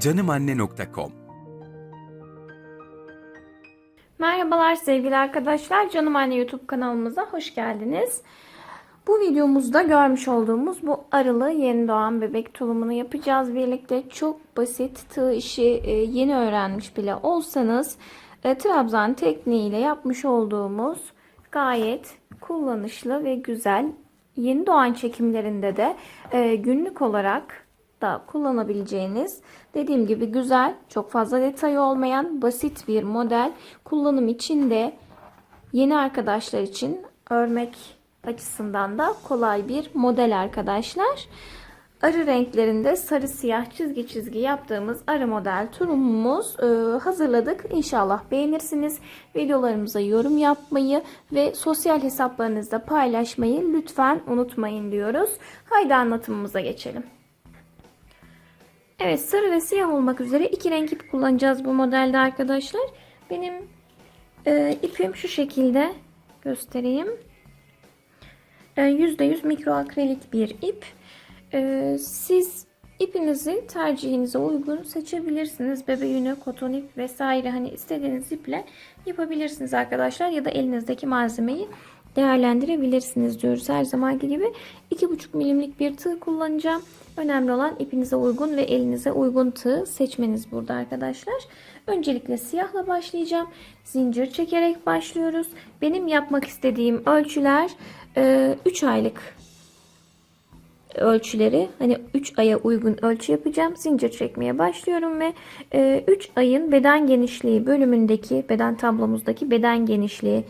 canimanne.com Merhabalar sevgili arkadaşlar. Canım Anne YouTube kanalımıza hoş geldiniz. Bu videomuzda görmüş olduğumuz bu arılı yeni doğan bebek tulumunu yapacağız birlikte. Çok basit tığ işi e, yeni öğrenmiş bile olsanız e, trabzan tekniğiyle yapmış olduğumuz gayet kullanışlı ve güzel yeni doğan çekimlerinde de e, günlük olarak da kullanabileceğiniz dediğim gibi güzel çok fazla detayı olmayan basit bir model kullanım için de yeni arkadaşlar için örmek açısından da kolay bir model arkadaşlar. Arı renklerinde sarı siyah çizgi çizgi yaptığımız arı model turumumuz e, hazırladık. İnşallah beğenirsiniz. Videolarımıza yorum yapmayı ve sosyal hesaplarınızda paylaşmayı lütfen unutmayın diyoruz. Haydi anlatımımıza geçelim. Evet sarı ve siyah olmak üzere iki renk ip kullanacağız bu modelde arkadaşlar. Benim e, ipim şu şekilde göstereyim. E, %100 mikro akrilik bir ip. E, siz ipinizi tercihinize uygun seçebilirsiniz. Bebe yünü, koton ip vesaire hani istediğiniz iple yapabilirsiniz arkadaşlar. Ya da elinizdeki malzemeyi değerlendirebilirsiniz diyoruz. Her zamanki gibi 2,5 milimlik bir tığ kullanacağım. Önemli olan ipinize uygun ve elinize uygun tığ seçmeniz burada arkadaşlar. Öncelikle siyahla başlayacağım. Zincir çekerek başlıyoruz. Benim yapmak istediğim ölçüler 3 aylık ölçüleri hani 3 aya uygun ölçü yapacağım. Zincir çekmeye başlıyorum ve 3 ayın beden genişliği bölümündeki beden tablomuzdaki beden genişliği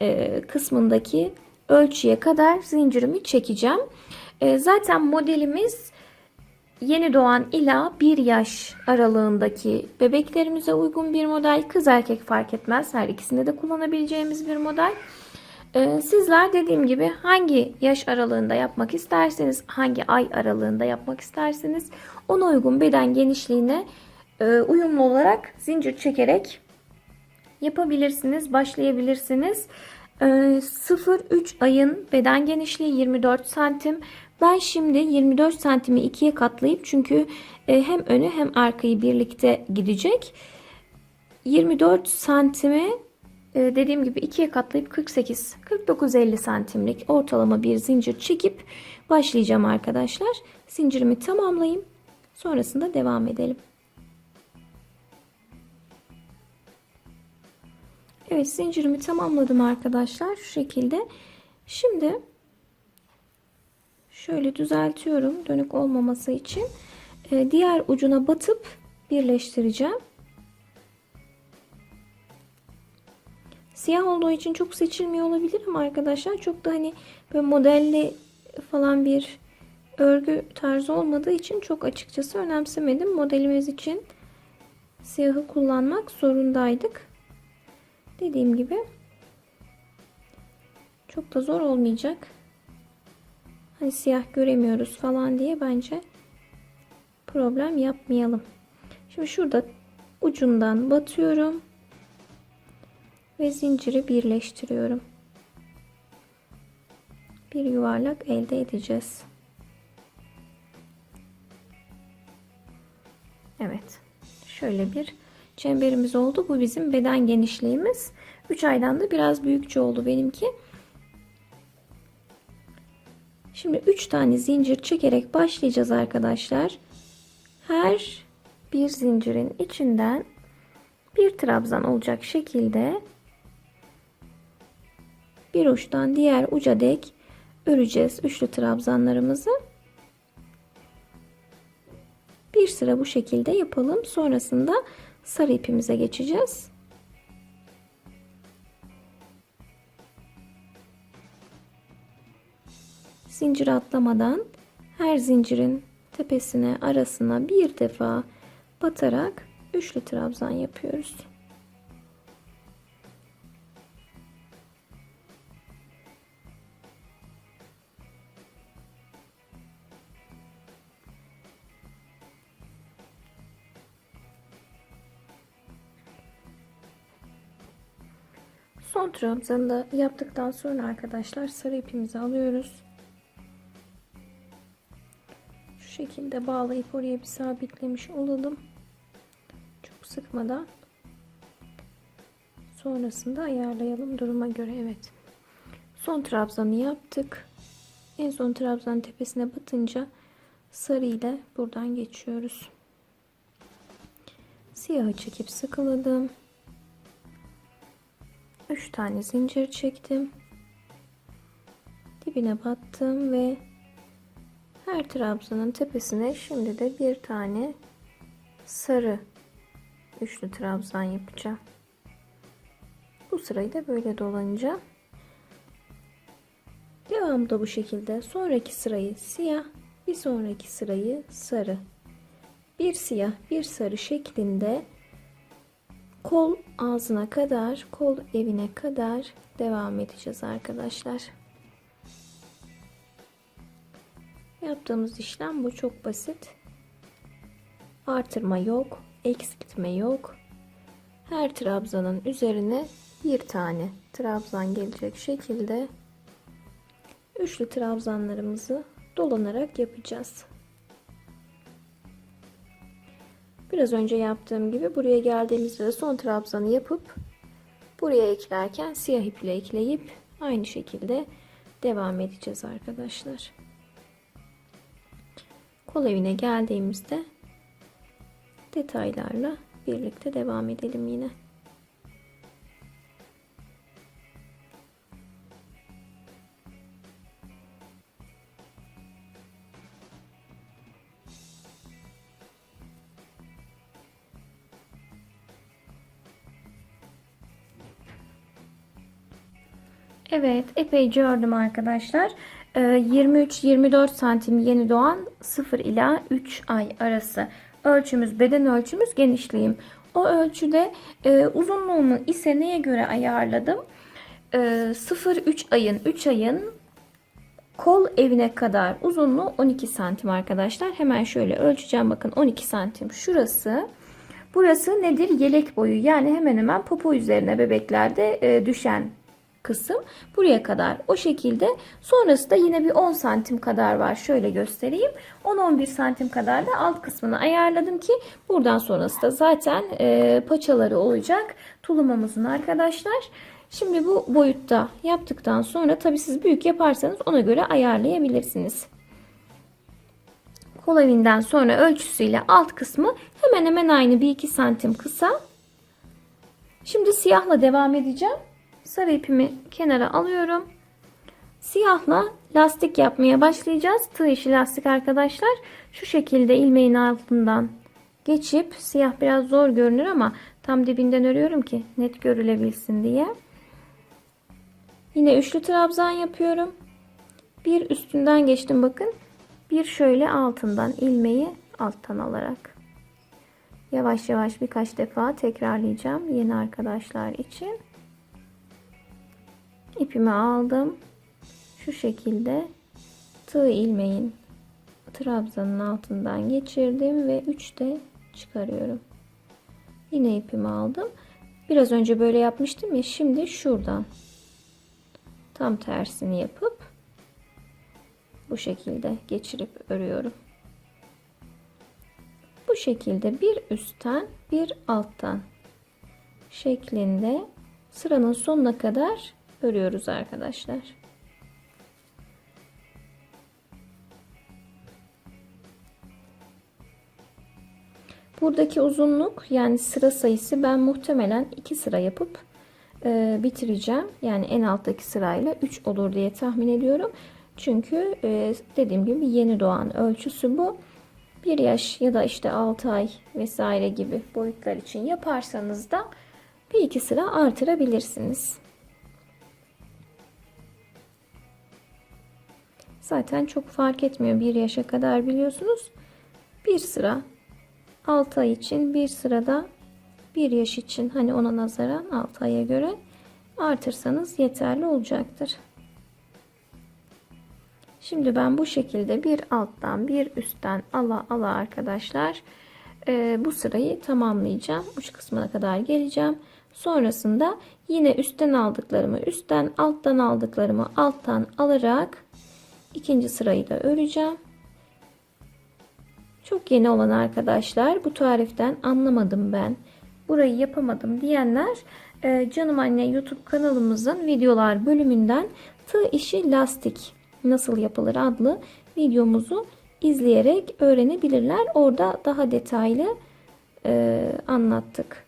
e, kısmındaki ölçüye kadar zincirimi çekeceğim. E, zaten modelimiz yeni doğan ila 1 yaş aralığındaki bebeklerimize uygun bir model. Kız erkek fark etmez. Her ikisinde de kullanabileceğimiz bir model. E, sizler dediğim gibi hangi yaş aralığında yapmak isterseniz, hangi ay aralığında yapmak isterseniz ona uygun beden genişliğine uyumlu olarak zincir çekerek yapabilirsiniz, başlayabilirsiniz. 0-3 ayın beden genişliği 24 santim. Ben şimdi 24 santimi ikiye katlayıp çünkü e, hem önü hem arkayı birlikte gidecek. 24 santimi e, dediğim gibi ikiye katlayıp 48 49-50 santimlik ortalama bir zincir çekip başlayacağım arkadaşlar. Zincirimi tamamlayayım. Sonrasında devam edelim. Evet zincirimi tamamladım arkadaşlar şu şekilde. Şimdi şöyle düzeltiyorum dönük olmaması için. Ee, diğer ucuna batıp birleştireceğim. Siyah olduğu için çok seçilmiyor olabilir ama arkadaşlar çok da hani böyle modelli falan bir örgü tarzı olmadığı için çok açıkçası önemsemedim. Modelimiz için siyahı kullanmak zorundaydık. Dediğim gibi çok da zor olmayacak. Hani siyah göremiyoruz falan diye bence problem yapmayalım. Şimdi şurada ucundan batıyorum ve zinciri birleştiriyorum. Bir yuvarlak elde edeceğiz. Evet. Şöyle bir çemberimiz oldu. Bu bizim beden genişliğimiz. 3 aydan da biraz büyükçe oldu benimki. Şimdi 3 tane zincir çekerek başlayacağız arkadaşlar. Her bir zincirin içinden bir trabzan olacak şekilde bir uçtan diğer uca dek öreceğiz üçlü trabzanlarımızı. Bir sıra bu şekilde yapalım. Sonrasında sarı ipimize geçeceğiz. Zincir atlamadan her zincirin tepesine arasına bir defa batarak üçlü trabzan yapıyoruz. Son trabzanı da yaptıktan sonra arkadaşlar sarı ipimizi alıyoruz. Şu şekilde bağlayıp oraya bir sabitlemiş olalım. çok sıkmadan sonrasında ayarlayalım duruma göre evet. Son trabzanı yaptık. En son trabzanın tepesine batınca sarı ile buradan geçiyoruz. Siyahı çekip sıkıladım. 3 tane zincir çektim. Dibine battım ve her trabzanın tepesine şimdi de bir tane sarı üçlü trabzan yapacağım. Bu sırayı da böyle dolanacağım. Devam da bu şekilde. Sonraki sırayı siyah, bir sonraki sırayı sarı. Bir siyah, bir sarı şeklinde kol ağzına kadar, kol evine kadar devam edeceğiz arkadaşlar. Yaptığımız işlem bu çok basit. Artırma yok, eksiltme yok. Her trabzanın üzerine bir tane trabzan gelecek şekilde üçlü trabzanlarımızı dolanarak yapacağız. Biraz önce yaptığım gibi buraya geldiğimizde de son trabzanı yapıp buraya eklerken siyah iple ekleyip aynı şekilde devam edeceğiz arkadaşlar. Kol evine geldiğimizde detaylarla birlikte devam edelim yine. Evet, epeyce ördüm arkadaşlar. Ee, 23-24 santim yeni doğan 0 ila 3 ay arası ölçümüz, beden ölçümüz, genişliğim. O ölçüde e, uzunluğumu ise neye göre ayarladım? E, 0-3 ayın, 3 ayın kol evine kadar uzunluğu 12 santim arkadaşlar. Hemen şöyle ölçeceğim bakın 12 santim şurası. Burası nedir? Yelek boyu yani hemen hemen popo üzerine bebeklerde e, düşen kısım buraya kadar. O şekilde sonrası da yine bir 10 santim kadar var. Şöyle göstereyim. 10-11 santim kadar da alt kısmını ayarladım ki buradan sonrası da zaten e, paçaları olacak tulumumuzun arkadaşlar. Şimdi bu boyutta yaptıktan sonra tabi siz büyük yaparsanız ona göre ayarlayabilirsiniz. Kol evinden sonra ölçüsüyle alt kısmı hemen hemen aynı 1-2 santim kısa. Şimdi siyahla devam edeceğim sarı ipimi kenara alıyorum. Siyahla lastik yapmaya başlayacağız. Tığ işi lastik arkadaşlar. Şu şekilde ilmeğin altından geçip siyah biraz zor görünür ama tam dibinden örüyorum ki net görülebilsin diye. Yine üçlü trabzan yapıyorum. Bir üstünden geçtim bakın. Bir şöyle altından ilmeği alttan alarak. Yavaş yavaş birkaç defa tekrarlayacağım yeni arkadaşlar için ipimi aldım. Şu şekilde tığ ilmeğin trabzanın altından geçirdim ve 3 de çıkarıyorum. Yine ipimi aldım. Biraz önce böyle yapmıştım ya şimdi şuradan tam tersini yapıp bu şekilde geçirip örüyorum. Bu şekilde bir üstten bir alttan şeklinde sıranın sonuna kadar örüyoruz arkadaşlar. Buradaki uzunluk yani sıra sayısı ben muhtemelen 2 sıra yapıp e, bitireceğim. Yani en alttaki sırayla 3 olur diye tahmin ediyorum. Çünkü e, dediğim gibi yeni doğan ölçüsü bu. 1 yaş ya da işte 6 ay vesaire gibi boyutlar için yaparsanız da bir iki sıra artırabilirsiniz. Zaten çok fark etmiyor. Bir yaşa kadar biliyorsunuz. Bir sıra 6 ay için bir sırada bir yaş için hani ona nazaran 6 aya göre artırsanız yeterli olacaktır. Şimdi ben bu şekilde bir alttan bir üstten ala ala arkadaşlar e, bu sırayı tamamlayacağım. Uç kısmına kadar geleceğim. Sonrasında yine üstten aldıklarımı üstten alttan aldıklarımı alttan alarak ikinci sırayı da öreceğim. Çok yeni olan arkadaşlar bu tariften anlamadım ben. burayı yapamadım diyenler e, Canım Anne YouTube kanalımızın videolar bölümünden tığ işi lastik nasıl yapılır adlı videomuzu izleyerek öğrenebilirler. Orada daha detaylı e, anlattık.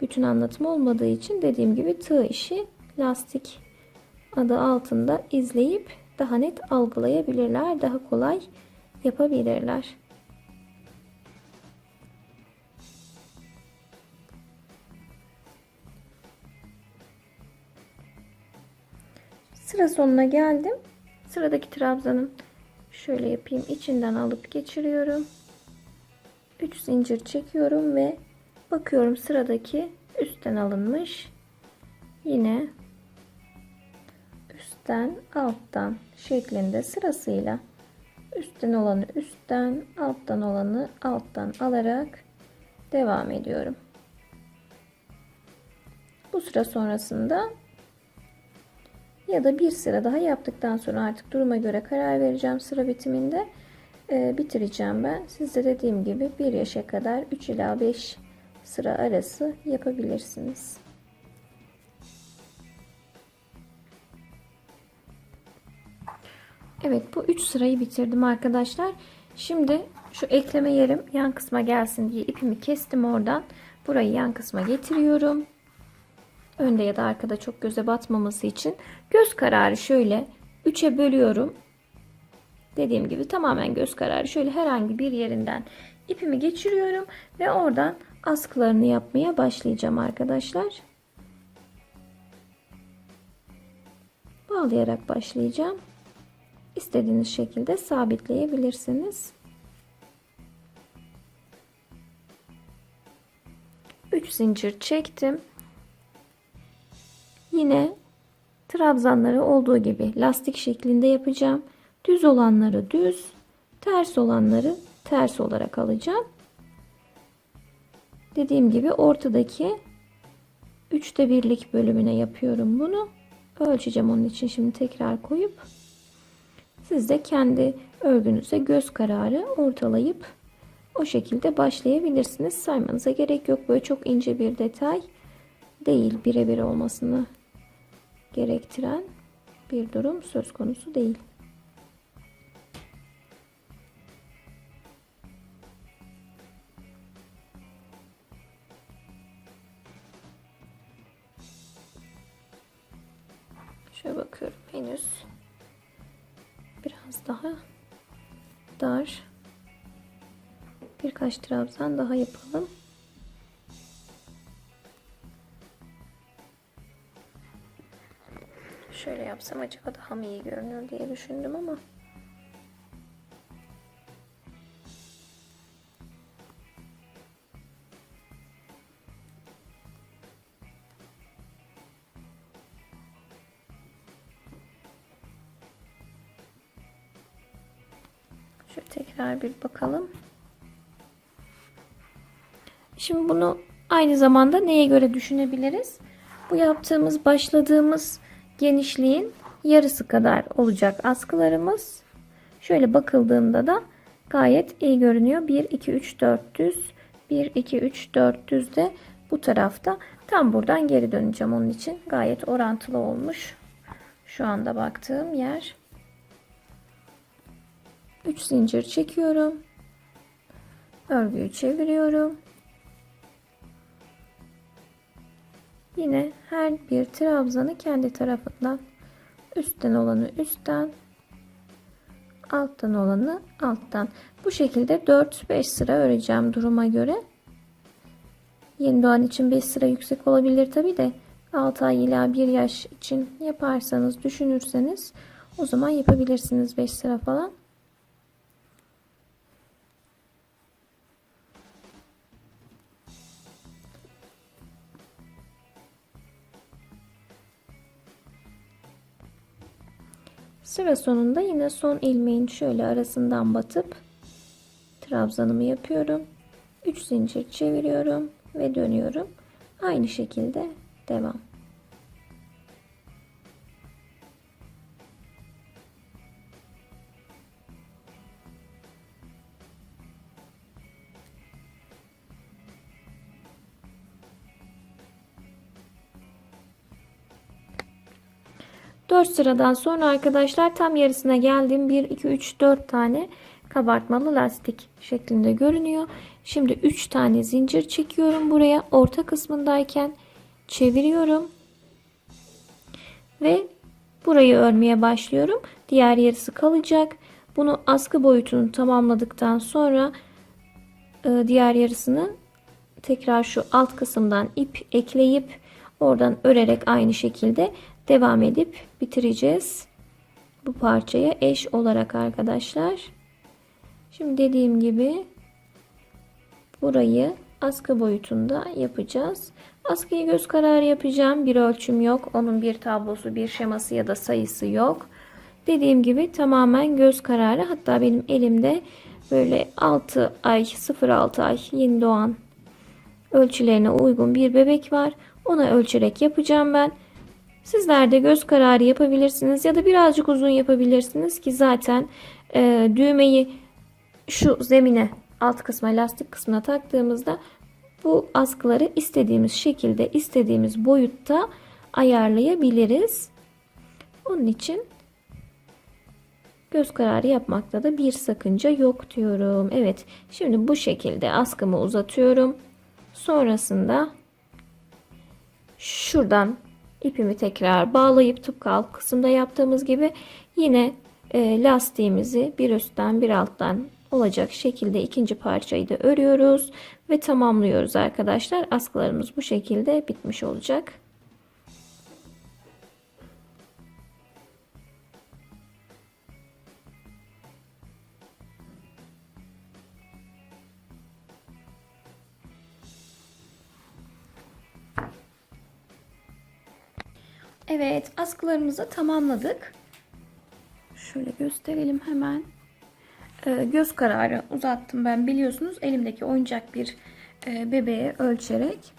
Bütün anlatım olmadığı için dediğim gibi tığ işi lastik adı altında izleyip daha net algılayabilirler, daha kolay yapabilirler. Sıra sonuna geldim. Sıradaki trabzanın şöyle yapayım. içinden alıp geçiriyorum. 3 zincir çekiyorum ve bakıyorum sıradaki üstten alınmış. Yine üstten alttan şeklinde sırasıyla üstten olanı üstten alttan olanı alttan alarak devam ediyorum. Bu sıra sonrasında ya da bir sıra daha yaptıktan sonra artık duruma göre karar vereceğim sıra bitiminde e, bitireceğim ben. Siz de dediğim gibi 1 yaşa kadar 3 ila 5 sıra arası yapabilirsiniz. Evet bu 3 sırayı bitirdim arkadaşlar. Şimdi şu ekleme yerim yan kısma gelsin diye ipimi kestim oradan. Burayı yan kısma getiriyorum. Önde ya da arkada çok göze batmaması için göz kararı şöyle 3'e bölüyorum. Dediğim gibi tamamen göz kararı şöyle herhangi bir yerinden ipimi geçiriyorum ve oradan askılarını yapmaya başlayacağım arkadaşlar. Bağlayarak başlayacağım. İstediğiniz şekilde sabitleyebilirsiniz. 3 zincir çektim. Yine trabzanları olduğu gibi lastik şeklinde yapacağım. Düz olanları düz, ters olanları ters olarak alacağım. Dediğim gibi ortadaki üçte birlik bölümüne yapıyorum bunu. Ölçeceğim onun için şimdi tekrar koyup siz de kendi örgünüze göz kararı ortalayıp o şekilde başlayabilirsiniz. Saymanıza gerek yok. Böyle çok ince bir detay değil. Birebir olmasını gerektiren bir durum söz konusu değil. Şöyle bakıyorum henüz daha dar birkaç trabzan daha yapalım. Şöyle yapsam acaba daha mı iyi görünür diye düşündüm ama bir bakalım. Şimdi bunu aynı zamanda neye göre düşünebiliriz? Bu yaptığımız, başladığımız genişliğin yarısı kadar olacak askılarımız. Şöyle bakıldığında da gayet iyi görünüyor. 1, 2, 3, 4 düz. 1, 2, 3, 4 düz de bu tarafta. Tam buradan geri döneceğim onun için. Gayet orantılı olmuş. Şu anda baktığım yer. 3 zincir çekiyorum. Örgüyü çeviriyorum. Yine her bir trabzanı kendi tarafından üstten olanı üstten alttan olanı alttan. Bu şekilde 4-5 sıra öreceğim duruma göre. Yeni doğan için 5 sıra yüksek olabilir tabi de 6 ay ila 1 yaş için yaparsanız düşünürseniz o zaman yapabilirsiniz 5 sıra falan. Sıra sonunda yine son ilmeğin şöyle arasından batıp trabzanımı yapıyorum. 3 zincir çeviriyorum ve dönüyorum. Aynı şekilde devam. 4 sıradan sonra arkadaşlar tam yarısına geldim. 1, 2, 3, 4 tane kabartmalı lastik şeklinde görünüyor. Şimdi 3 tane zincir çekiyorum buraya. Orta kısmındayken çeviriyorum. Ve burayı örmeye başlıyorum. Diğer yarısı kalacak. Bunu askı boyutunu tamamladıktan sonra e, diğer yarısını tekrar şu alt kısımdan ip ekleyip oradan örerek aynı şekilde devam edip bitireceğiz. Bu parçaya eş olarak arkadaşlar. Şimdi dediğim gibi burayı askı boyutunda yapacağız. Askıyı göz kararı yapacağım. Bir ölçüm yok. Onun bir tablosu, bir şeması ya da sayısı yok. Dediğim gibi tamamen göz kararı. Hatta benim elimde böyle 6 ay, 0-6 ay yeni doğan ölçülerine uygun bir bebek var. Ona ölçerek yapacağım ben. Sizler de göz kararı yapabilirsiniz ya da birazcık uzun yapabilirsiniz ki zaten e, düğmeyi şu zemine alt kısma lastik kısmına taktığımızda bu askıları istediğimiz şekilde istediğimiz boyutta ayarlayabiliriz. Onun için göz kararı yapmakta da bir sakınca yok diyorum. Evet şimdi bu şekilde askımı uzatıyorum. Sonrasında şuradan ipimi tekrar bağlayıp tıpkı alt kısımda yaptığımız gibi yine e, lastiğimizi bir üstten bir alttan olacak şekilde ikinci parçayı da örüyoruz ve tamamlıyoruz arkadaşlar. Askılarımız bu şekilde bitmiş olacak. Evet askılarımızı tamamladık. Şöyle gösterelim hemen. Ee, göz kararı uzattım ben biliyorsunuz elimdeki oyuncak bir e, bebeğe ölçerek.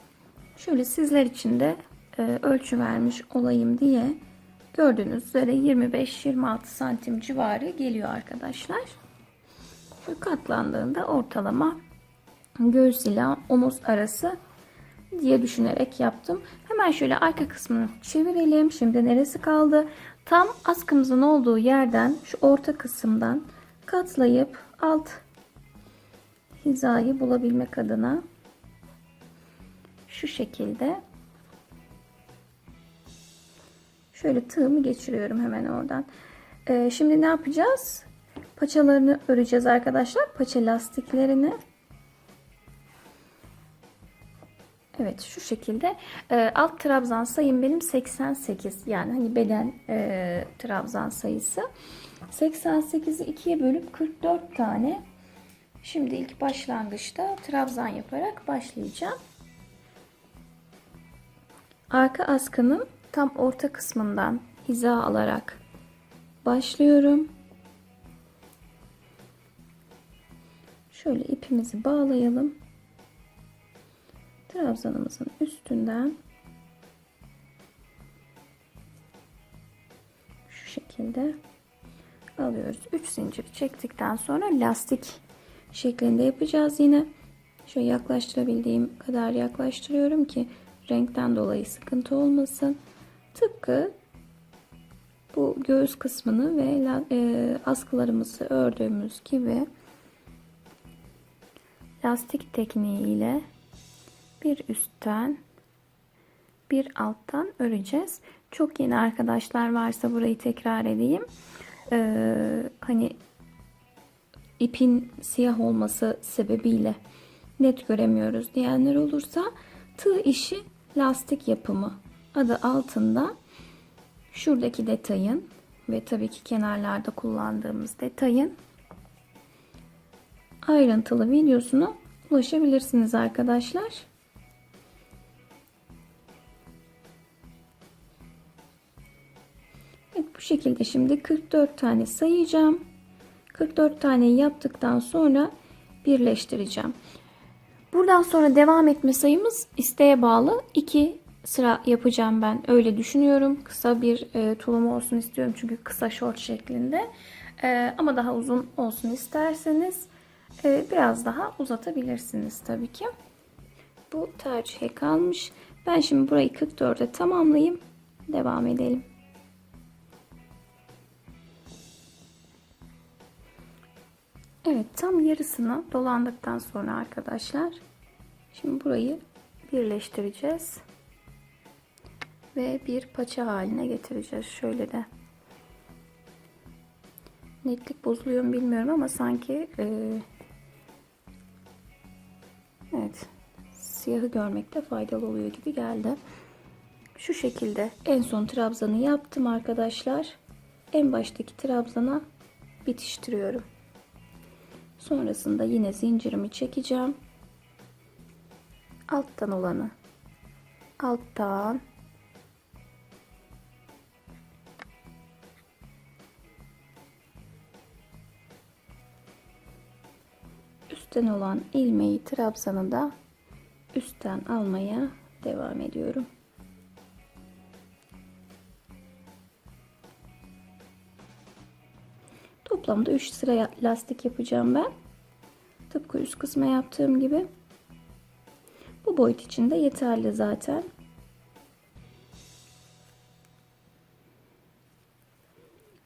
Şöyle sizler için de e, ölçü vermiş olayım diye gördüğünüz üzere 25-26 santim civarı geliyor arkadaşlar. Şu katlandığında ortalama göğüs ile omuz arası diye düşünerek yaptım. Hemen şöyle arka kısmını çevirelim. Şimdi neresi kaldı? Tam askımızın olduğu yerden şu orta kısımdan katlayıp alt hizayı bulabilmek adına şu şekilde şöyle tığımı geçiriyorum hemen oradan. Ee, şimdi ne yapacağız? Paçalarını öreceğiz arkadaşlar. Paça lastiklerini. Evet şu şekilde. E, alt trabzan sayım benim 88 yani hani beden e, trabzan sayısı. 88'i ikiye bölüp 44 tane. Şimdi ilk başlangıçta trabzan yaparak başlayacağım. Arka askının tam orta kısmından hiza alarak başlıyorum. Şöyle ipimizi bağlayalım trabzanımızın üstünden şu şekilde alıyoruz. 3 zincir çektikten sonra lastik şeklinde yapacağız yine. Şöyle yaklaştırabildiğim kadar yaklaştırıyorum ki renkten dolayı sıkıntı olmasın. Tıpkı bu göğüs kısmını ve e, askılarımızı ördüğümüz gibi lastik tekniği ile bir üstten bir alttan öreceğiz. Çok yeni arkadaşlar varsa burayı tekrar edeyim. Ee, hani ipin siyah olması sebebiyle net göremiyoruz diyenler olursa tığ işi lastik yapımı adı altında şuradaki detayın ve tabii ki kenarlarda kullandığımız detayın ayrıntılı videosuna ulaşabilirsiniz arkadaşlar. Bu şekilde şimdi 44 tane sayacağım. 44 tane yaptıktan sonra birleştireceğim. Buradan sonra devam etme sayımız isteğe bağlı. 2 sıra yapacağım ben. Öyle düşünüyorum. Kısa bir e, tulum olsun istiyorum. Çünkü kısa short şeklinde. E, ama daha uzun olsun isterseniz e, biraz daha uzatabilirsiniz tabii ki. Bu tercihe kalmış. Ben şimdi burayı 44'e tamamlayayım. Devam edelim. Evet tam yarısını dolandıktan sonra arkadaşlar şimdi burayı birleştireceğiz ve bir paça haline getireceğiz. Şöyle de netlik bozuluyor mu bilmiyorum ama sanki e, evet siyahı görmekte faydalı oluyor gibi geldi. Şu şekilde en son trabzanı yaptım arkadaşlar. En baştaki trabzana bitiştiriyorum Sonrasında yine zincirimi çekeceğim. Alttan olanı alttan üstten olan ilmeği trabzanı da üstten almaya devam ediyorum. Toplamda 3 sıra lastik yapacağım ben. Tıpkı üst kısma yaptığım gibi. Bu boyut için de yeterli zaten.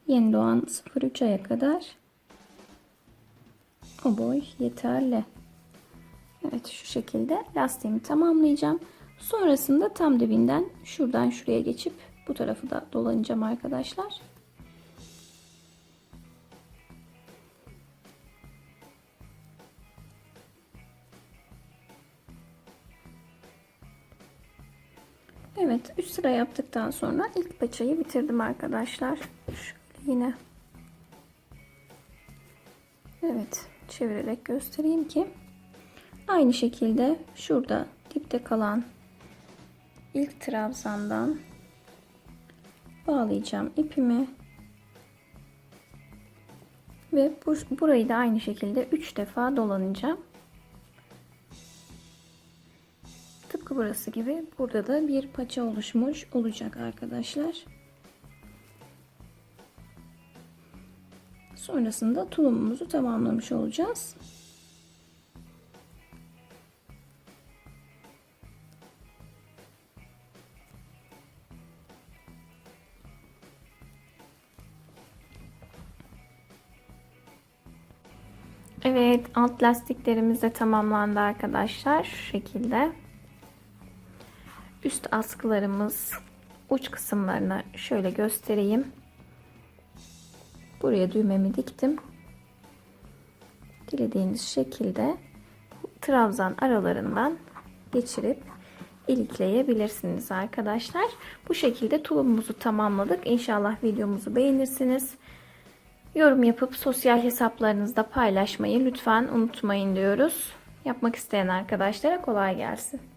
Yeni doğan 0-3 aya kadar o boy yeterli. Evet şu şekilde lastiğimi tamamlayacağım. Sonrasında tam dibinden şuradan şuraya geçip bu tarafı da dolanacağım arkadaşlar. Evet 3 sıra yaptıktan sonra ilk paçayı bitirdim arkadaşlar. Şöyle yine Evet çevirerek göstereyim ki aynı şekilde şurada dipte kalan ilk trabzandan bağlayacağım ipimi ve bu, burayı da aynı şekilde 3 defa dolanacağım. Burası gibi burada da bir paça oluşmuş olacak arkadaşlar. Sonrasında tulumumuzu tamamlamış olacağız. Evet alt lastiklerimiz de tamamlandı arkadaşlar. Şu şekilde. Üst askılarımız uç kısımlarını şöyle göstereyim. Buraya düğmemi diktim. Dilediğiniz şekilde trabzan aralarından geçirip ilikleyebilirsiniz arkadaşlar. Bu şekilde tulumumuzu tamamladık. İnşallah videomuzu beğenirsiniz. Yorum yapıp sosyal hesaplarınızda paylaşmayı lütfen unutmayın diyoruz. Yapmak isteyen arkadaşlara kolay gelsin.